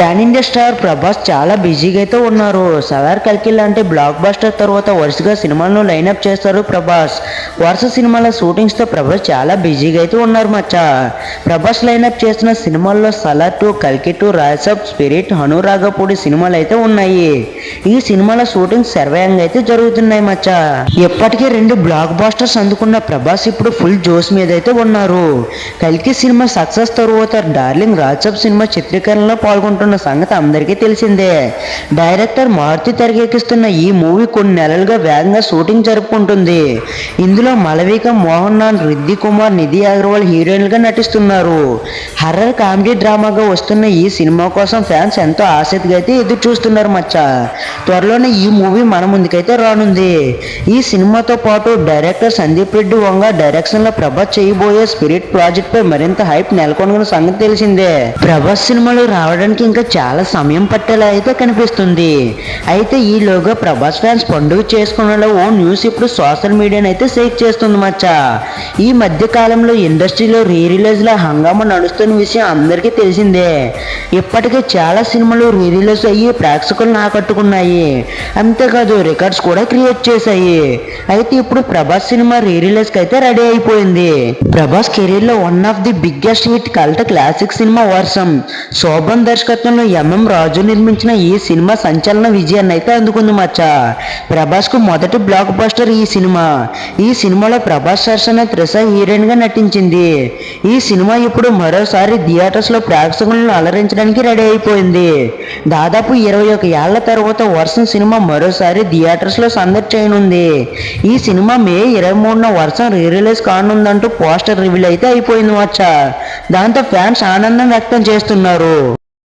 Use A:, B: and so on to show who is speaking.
A: Pan India star Prabhas చాలా బిజీగా అయితే ఉన్నారు. సలార్ కల్కిల్ లాంటి బ్లాక్ బస్టర్ తర్వాత వరుసగా సినిమాలను లైనప్ చేస్తారు ప్రభాస్. వరుస సినిమాల షూటింగ్స్తో ప్రభాస్ చాలా బిజీగా అయితే ఉన్నారు మచ్చ. ప్రభాస్ లైనప్ చేసిన సినిమాల్లో సలార్ టూ కల్కి టూ రాజసబ్ స్పిరిట్ హనురాగపూడి సినిమాలు అయితే ఉన్నాయి. ఈ సినిమాల షూటింగ్ శరవేగంగా అయితే జరుగుతున్నాయి మచ్చ. ఇప్పటికే రెండు బ్లాక్ బాస్టర్స్ అందుకున్న ప్రభాస్ ఇప్పుడు ఫుల్ జోస్ మీద అయితే ఉన్నారు. కల్కి సినిమా సక్సెస్ తరువాత డార్లింగ్ రాజసబ్ సినిమా చిత్రీకరణలో పాల్గొంటున్న సంగతి అందరికీ తెలిసిందే. డైరెక్టర్ మారుతి తెరకెక్కిస్తున్న ఈ మూవీ కొన్ని నెలలుగా వేగంగా షూటింగ్ జరుపుకుంటుంది. ఇందులో మలవిక మోహన్ లాల్ రిద్ది కుమార్ నిధి అగర్వాల్ హీరోయిన్లుగా నటిస్తున్నారు. హర్రర్ కామెడీ డ్రామాగా వస్తున్న ఈ సినిమా కోసం ఫ్యాన్స్ ఎంతో ఆసక్తిగా అయితే ఎదురు చూస్తున్నారు మచ్చ. త్వరలోనే ఈ మూవీ మన ముందుకైతే రానుంది. ఈ సినిమాతో పాటు డైరెక్టర్ సందీప్ రెడ్డి వంగ డైరెక్షన్లో ప్రభాస్ చేయబోయే స్పిరిట్ ప్రాజెక్ట్ పై మరింత హైప్ నెలకొన్న సంగతి తెలిసిందే. ప్రభాస్ సినిమాలు రావడానికి ఇంకా చాలా సమయం పట్టేలా అయితే కనిపిస్తుంది. అయితే ఈలోగా ప్రభాస్ ఫ్యాన్స్ పండుగ చేసుకునేలా ఓ న్యూస్ ఇప్పుడు సోషల్ మీడియానైతే అయితే షేక్ చేస్తుంది మచ్చ. ఈ మధ్య కాలంలో ఇండస్ట్రీలో రీ రిలీజ్ హంగామా నడుస్తున్న విషయం అందరికీ తెలిసిందే. ఇప్పటికే చాలా సినిమాలు రీ రిలీజ్ అయ్యి ప్రేక్షకులను ఆకట్టుకున్నాయి. అంతేకాదు రికార్డ్స్ కూడా క్రియేట్ చేశాయి. అయితే ఇప్పుడు ప్రభాస్ సినిమా రీ రిలీజ్కి అయితే రెడీ అయిపోయింది. ప్రభాస్ కెరీర్లో one of the biggest hit cult classic cinema Varsham. Sobhan దర్శకత్వంలో ఎంఎం రాజు నిర్మించిన ఈ సినిమా సంచలన విజయాన్ని అయితే అందుకుంది మచ్చ. ప్రభాస్కు మొదటి బ్లాక్ బస్టర్ ఈ సినిమా. ఈ సినిమాలో ప్రభాస్ సరసన త్రిష హీరోయిన్గా నటించింది. ఈ సినిమా ఇప్పుడు మరోసారి థియేటర్స్లో ప్రేక్షకులను అలరించడానికి రెడీ అయిపోయింది. దాదాపు ఇరవై ఒక ఏళ్ళ తర్వాత వర్షం సినిమా మరోసారి థియేటర్స్లో సందడి చేయనుంది. ఈ సినిమా మే ఇరవై మూడున వర్షం రీ రిలీజ్ కానుందంటూ పోస్టర్ రివీల్ అయితే అయిపోయింది వచ్చా దాంతో ఫ్యాన్స్ ఆనందం వ్యక్తం చేస్తున్నారు.